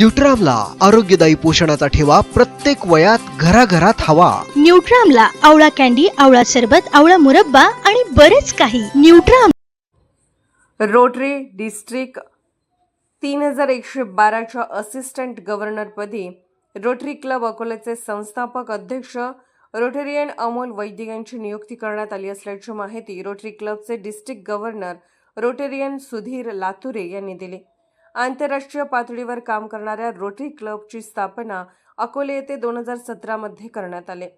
न्यूट्रामला आरोग्यदायी पोषणाचा ठेवा प्रत्येक वयात घराघरात हवा. न्यूट्रामला आवळा कॅन्डी आवळा सरबत आवळा मुरब्बा आणि बरेच काही. न्यूट्राम रोटरी डिस्ट्रिक्ट तीन हजार एकशे बाराच्या असिस्टंट गव्हर्नरपदी रोटरी क्लब अकोल्याचे संस्थापक अध्यक्ष रोटेरियन अमोल वैद्य यांची नियुक्ती करण्यात आली असल्याची माहिती रोटरी क्लबचे district governor Rotarian Sudhir Lature यांनी दिली. आंतरराष्ट्रीय पातळीवर काम करणाऱ्या रोटरी क्लबची स्थापना अकोले येथे दोन हजार सतरामध्ये करण्यात आले.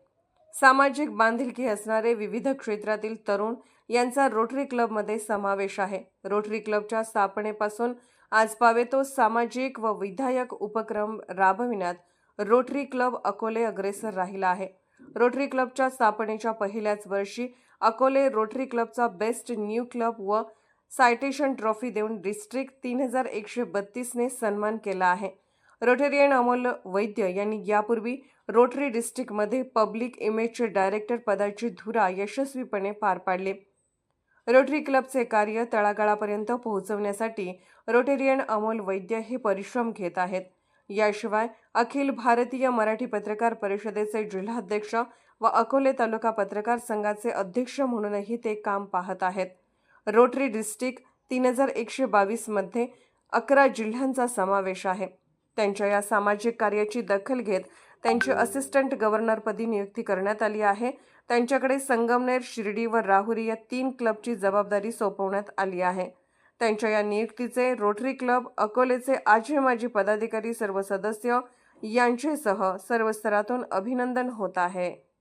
सामाजिक बांधिलकी असणारे विविध क्षेत्रातील तरुण यांचा रोटरी क्लबमध्ये समावेश आहे. रोटरी क्लबच्या स्थापनेपासून आज पावेतो सामाजिक व विधायक उपक्रम राबविण्यात रोटरी क्लब अकोले अग्रेसर राहिला आहे. रोटरी क्लबच्या स्थापनेच्या पहिल्याच वर्षी अकोले रोटरी क्लबचा बेस्ट न्यू क्लब व सायटेशन ट्रॉफी देऊन डिस्ट्रिक्ट तीन हजार एकशे बत्तीसने सन्मान केला आहे. रोटेरियन अमोल वैद्य यांनी यापूर्वी रोटरी डिस्ट्रिक्टमध्ये पब्लिक इमेजचे डायरेक्टर पदाची धुरा यशस्वीपणे पार पाडली. रोटरी क्लबचे कार्य तळागाळापर्यंत पोहोचवण्यासाठी रोटेरियन अमोल वैद्य हे परिश्रम घेत आहेत. याशिवाय अखिल भारतीय मराठी पत्रकार परिषदेचे जिल्हाध्यक्ष व अकोले तालुका पत्रकार संघाचे अध्यक्ष म्हणूनही ते काम पाहत आहेत. रोटरी डिस्ट्रिक्ट तीन हजार एकशे बावीसमध्ये अकरा जिल्ह्यांचा समावेश आहे. त्यांच्या या सामाजिक कार्याची दखल घेत त्यांची असिस्टंट गव्हर्नरपदी नियुक्ती करण्यात आली आहे. त्यांच्याकडे संगमनेर शिर्डी व राहुरी या तीन क्लबची जबाबदारी सोपवण्यात आली आहे. त्यांच्या या नियुक्तीचे रोटरी क्लब अकोलेचे आजी माजी पदाधिकारी सर्व सदस्य यांचेसह सर्व स्तरातून अभिनंदन होत आहे.